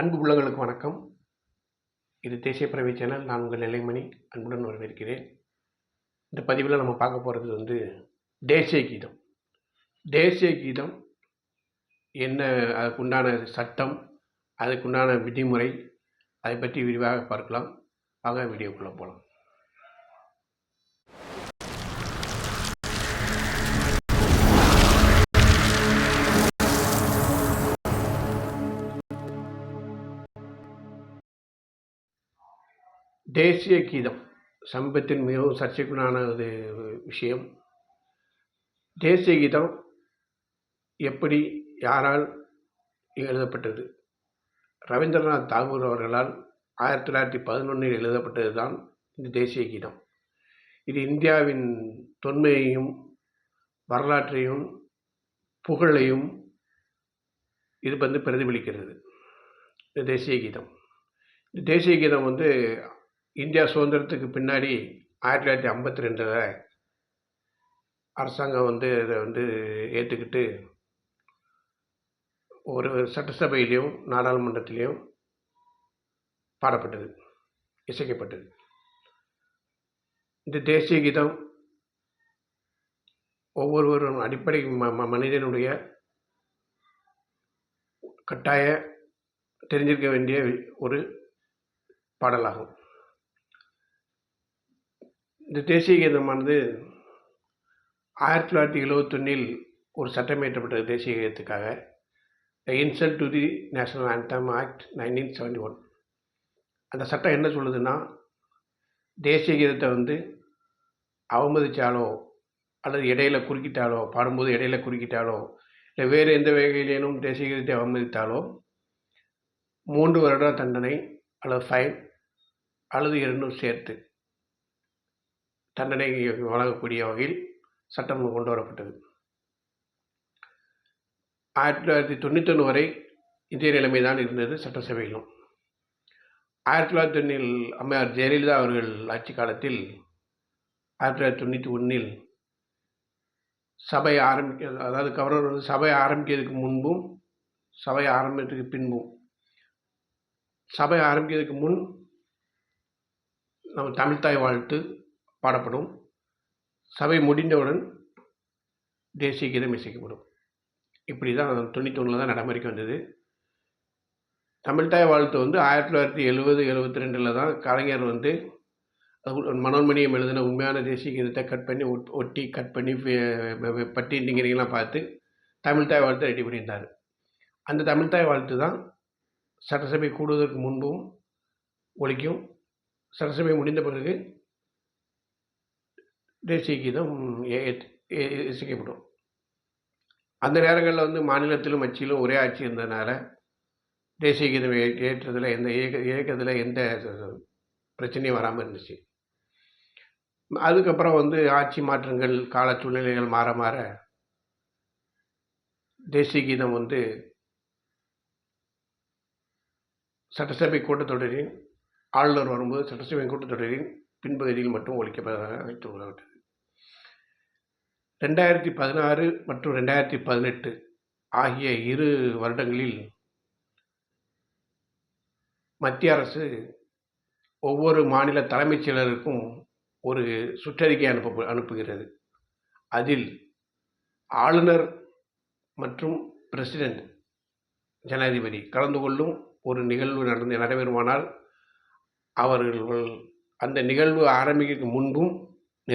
அன்பு உள்ளங்களுக்கு வணக்கம். இது தேசிய பறவை சேனல். நான் உங்கள் நிலைமணி. அன்புடன் வரவேற்கிறேன். இந்த பதிவில் நம்ம பார்க்க போகிறது வந்து தேசிய கீதம். தேசிய கீதம் என்ன? அதுக்குண்டான சட்டம் அதுக்குண்டான விதிமுறை அதை பற்றி விரிவாக பார்க்கலாம். ஆக வீடியோக்குள்ளே போகலாம் தேசிய கீதம். சமீபத்தில் மிகவும் சர்ச்சைக்குள்ளான ஒரு விஷயம். தேசிய கீதம் எப்படி யாரால் எழுதப்பட்டது? ரவீந்திரநாத் தாகூர் அவர்களால் ஆயிரத்தி தொள்ளாயிரத்தி பதினொன்றில் எழுதப்பட்டது தான் இந்த தேசிய கீதம். இது இந்தியாவின் தொன்மையையும் வரலாற்றையும் புகழையும் இது வந்து பிரதிபலிக்கிறது. இந்த தேசிய கீதம். இந்த தேசிய கீதம் வந்து இந்தியா சுதந்திரத்துக்கு பின்னாடி ஆயிரத்தி தொள்ளாயிரத்தி ஐம்பத்தி ரெண்டில் அரசாங்கம் வந்து இதை வந்து ஏற்றுக்கிட்டு ஒரு சட்டசபையிலையும் நாடாளுமன்றத்திலையும் பாடப்பட்டது இசைக்கப்பட்டது. இந்த தேசிய கீதம் ஒவ்வொருவரும் அடிப்படை ம ம மனிதனுடைய கட்டாய தெரிஞ்சிருக்க வேண்டிய ஒரு பாடலாகும். இந்த தேசிய கீதமானது ஆயிரத்தி தொள்ளாயிரத்தி எழுவத்தொன்னில் ஒரு சட்டம் இயற்றப்பட்டது தேசிய கீதத்துக்காக. The insult to the national anthem act nineteen seventy one அந்த சட்டம் என்ன சொல்லுதுன்னா தேசிய கீதத்தை வந்து அவமதித்தாலோ அல்லது இடையில குறுக்கிட்டாலோ பாடும்போது இடையில குறுக்கிட்டாலோ இல்லை வேறு எந்த வகையிலேனும் தேசிய கீதத்தை அவமதித்தாலோ மூன்று வருட தண்டனை அல்லது ஃபைன் அல்லது இரண்டும் சேர்த்து தண்டனை வழங்கக்கூடிய வகையில் சட்டம் கொண்டு வரப்பட்டது. ஆயிரத்தி தொள்ளாயிரத்தி தொண்ணூத்தொன்று வரை இதே நிலைமை தான் இருந்தது சட்டசபையிலும். ஆயிரத்தி தொள்ளாயிரத்தி தொண்ணில் அம்மையார் ஜெயலலிதா அவர்கள் ஆட்சி காலத்தில் ஆயிரத்தி தொள்ளாயிரத்தி தொண்ணூற்றி ஒன்றில் சபை ஆரம்பிக்க அதாவது கவர்னர் வந்து சபை ஆரம்பிக்கிறதுக்கு முன்பும் சபை ஆரம்பித்ததுக்கு பின்பும் சபை ஆரம்பிக்கிறதுக்கு முன் நம்ம தமிழ்தாய் வாழ்த்து பாடப்படும். சபை முடிந்தவுடன் தேசிய கீதம் இசைக்கப்படும். இப்படி தான் தொண்ணூத்தொன்னில் தான் நடைமுறைக்கு வந்தது. தமிழ்தாய் வாழ்த்து வந்து ஆயிரத்தி தொள்ளாயிரத்தி எழுபது எழுபத்தி ரெண்டில் தான் கலைஞர் வந்து மனோன்மணியம் எழுதின உண்மையான தேசிய கீதத்தை கட் பண்ணி ஒட்டி கட் பண்ணி பட்டி டிங்கிறீங்களாம் பார்த்து தமிழ்தாய் வாழ்த்து ரெடி பண்ணியிருந்தார். அந்த தமிழ்தாய் வாழ்த்து தான் சட்டசபை கூடுவதற்கு முன்பும் ஒழிக்கும். சட்டசபை முடிந்த பிறகு தேசிய கீதம் இசைக்கப்படும். அந்த நேரங்களில் வந்து மாநிலத்திலும் கட்சியிலும் ஒரே ஆட்சி இருந்ததுனால தேசிய கீதம் ஏற்றதில் எந்த இயக்க இயக்கத்தில் எந்த பிரச்சனையும் வராமல் இருந்துச்சு. அதுக்கப்புறம் வந்து ஆட்சி மாற்றங்கள் கால சூழ்நிலைகள் மாற மாற தேசிய கீதம் வந்து சட்டசபை கூட்டத்தொடரின் ஆளுநர் வரும்போது சட்டசபை கூட்டத்தொடரின் பின்பகுதியில் மட்டும் ஒழிக்கப்பட்டு ரெண்டாயிரத்தி பதினாறு மற்றும் ரெண்டாயிரத்தி பதினெட்டு ஆகிய இரு வருடங்களில் மத்திய அரசு ஒவ்வொரு மாநில தலைமைச் செயலருக்கும் ஒரு சுற்றறிக்கை அனுப்ப அனுப்புகிறது. அதில் ஆளுநர் மற்றும் பிரசிடென்ட் ஜனாதிபதி கலந்து கொள்ளும் ஒரு நிகழ்வு நடந்து நடைபெறுமானால் அவர்கள் அந்த நிகழ்வு ஆரம்பிக்க முன்பும்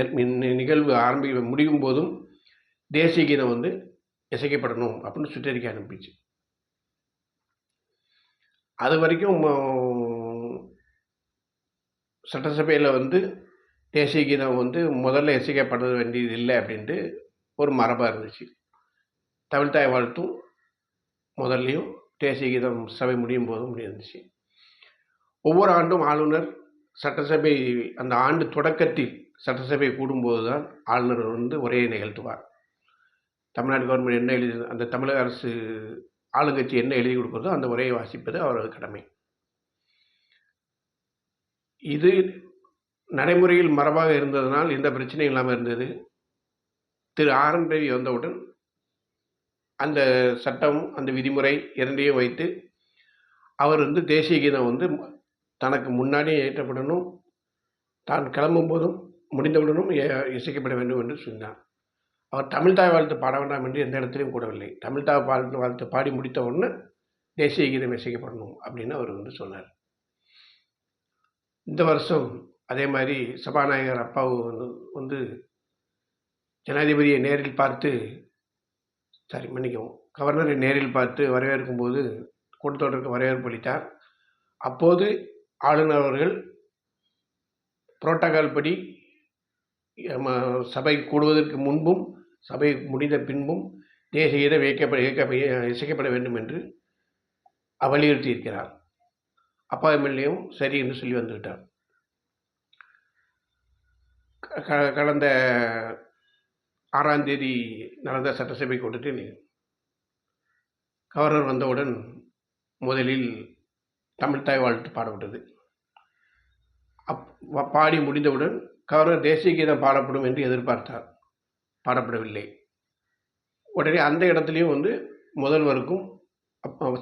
நிகழ்வு ஆரம்பி முடியும் போதும் தேசிய கீதம் வந்து இசைக்கப்படணும் அப்படின்னு சுற்றறிக்கை அனுப்பிச்சு. அது வரைக்கும் சட்டசபையில் வந்து தேசிய கீதம் வந்து முதல்ல இசைக்கப்பட வேண்டியது இல்லை அப்படின்ட்டு ஒரு மரபாக இருந்துச்சு. தமிழ்தாய் வாழ்த்தும் முதல்லையும் தேசிய கீதம் சபை முடியும் போதும் இருந்துச்சு. ஒவ்வொரு ஆண்டும் ஆளுநர் சட்டசபை அந்த ஆண்டு தொடக்கத்தில் சட்டசபை கூடும்போது தான் ஆளுநர் வந்து உரையை நிகழ்த்துவார் தமிழ்நாடு கவர்மெண்ட் என்ன எழுதி அந்த தமிழக அரசு ஆளுங்கட்சி என்ன எழுதி கொடுக்குறதோ அந்த உரையை வாசிப்பது அவரது கடமை. இது நடைமுறையில் மரபாக இருந்ததனால் எந்த பிரச்சனையும் இல்லாமல் இருந்தது. திரு ஆர் என் ரவி வந்தவுடன் அந்த சட்டம் அந்த விதிமுறை இரண்டையும் வைத்து அவர் வந்து தேசிய கீதம் வந்து தனக்கு முன்னாடியே ஏற்றப்படணும். தான் கிளம்பும் போதும் முடிந்தவுடனும் இசைக்கப்பட வேண்டும் என்று சொன்னார். அவர் தமிழ்தாய் வாழ்த்து பாட வேண்டாம் என்று எந்த இடத்திலையும் கூடவில்லை தமிழ்தாய் வாழ்த்து வாழ்த்து பாடி முடித்த உடனே தேசிய கீதம் இசைக்கப்படணும் அப்படின்னு அவர் வந்து சொன்னார். இந்த வருஷம் அதே மாதிரி சபாநாயகர் அப்பாவு வந்து வந்து ஜனாதிபதியை நேரில் பார்த்து சாரி மன்னிக்கவும் கவர்னரை நேரில் பார்த்து வரவேற்கும் போது கூட்டத்தொடருக்கு வரவேற்பு அளித்தார். அப்போது ஆளுநர் அவர்கள் புரோட்டோகால் படி சபை கூடுவதற்கு முன்பும் சபை முடிந்த பின்பும் தேசிய கீதம் இயக்கப்பட இயக்க இசைக்கப்பட வேண்டும் என்று வலியுறுத்தி இருக்கிறார். அப்பா எம்எல்ஏவும் சரி என்று சொல்லி வந்துவிட்டார். க- கடந்த ஆறாம் தேதி நடந்த சட்டசபை கூட்டத்தில் கவர்னர் வந்தவுடன் முதலில் தமிழ் தாய் வாழ்த்து பாடப்பட்டது. அப் பாடி முடிந்தவுடன் கவர்னர் தேசிய கீதம் பாடப்படும் என்று எதிர்பார்த்தார். பாடப்படவில்லை. உடனே அந்த இடத்துலையும் வந்து முதல்வருக்கும்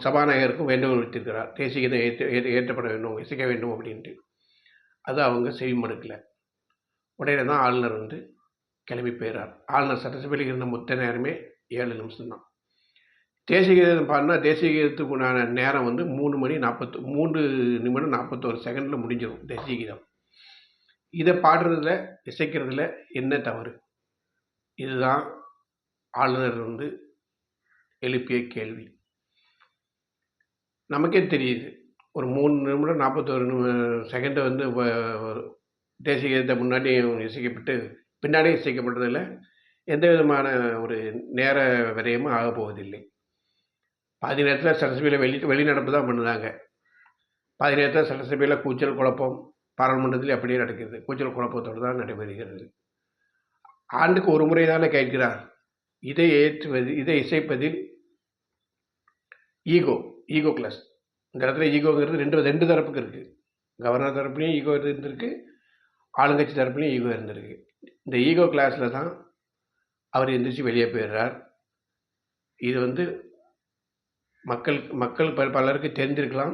சபாநாயகருக்கும் வேண்டுகோள் வைத்திருக்கிறார் தேசிய கீதம் ஏற்ற ஏற்றப்பட வேண்டும் இசைக்க வேண்டும் அப்படின்ட்டு. அது அவங்க செவிமடுக்கலை உடனே தான் ஆளுநர் வந்து கிளம்பி போயிறார். ஆளுநர் சட்டசபையில் இருந்த மொத்த நேரமே ஏழு நிமிஷம் தான் தேசிய கீதம் பாடினா தேசிய கீதத்துக்கு உண்டான நேரம் வந்து மூணு மணி நாற்பத்து மூன்று நிமிடம் நாற்பத்தோரு செகண்டில் முடிஞ்சிடும் தேசிய கீதம். இதை பாடுறதுல இசைக்கிறதுல என்ன தவறு? இதுதான் ஆளுநர் வந்து எழுப்பிய கேள்வி. நமக்கே தெரியுது. ஒரு மூணு நிமிடம் நாற்பத்தோரு செகண்டை வந்து ஒரு தேசிய கீதத்தை முன்னாடி இசைக்கப்பட்டு பின்னாடியே இசைக்கப்பட்டதில் எந்த விதமான ஒரு நேர விரயமும் ஆக போவதில்லை. பாதி நேரத்தில் சட்டசபையில் வெளி வெளிநடப்பு தான் பண்ணுறாங்க பாதி நேரத்தில் சட்டசபையில் கூச்சல் குழப்பம் பாராளுமன்றத்தில் அப்படியே நடக்கிறது. கூச்சல் குழப்பத்தோடு தான் நடைபெறுகிறது. ஆண்டுக்கு ஒரு முறை தானே கேட்கிறார். இதை ஏற்றுவது இதை இசைப்பதில் ஈகோ ஈகோ கிளாஸ். இந்த இடத்துல ஈகோங்கிறது ரெண்டு ரெண்டு தரப்புக்கு இருக்குது கவர்னர் தரப்புலையும் ஈகோ இருந்திருக்கு. ஆளுங்கட்சி தரப்புலையும் ஈகோ இருந்திருக்கு. இந்த ஈகோ கிளாஸில் தான் அவர் எந்திரிச்சு வெளியே போயிடுறார். இது வந்து மக்கள் மக்கள் ப பலருக்கு தெரிஞ்சிருக்கலாம்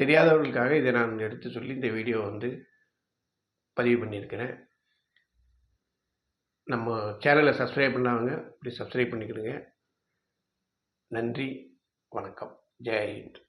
தெரியாதவர்களுக்காக இதை நான் எடுத்து சொல்லி இந்த வீடியோ வந்து பதிவு பண்ணியிருக்கிறேன். நம்ம சேனலை சப்ஸ்கிரைப் பண்ணாங்க இப்படி சப்ஸ்கிரைப் பண்ணிக்கிடுங்க. நன்றி வணக்கம். ஜெய் ஹிந்த்.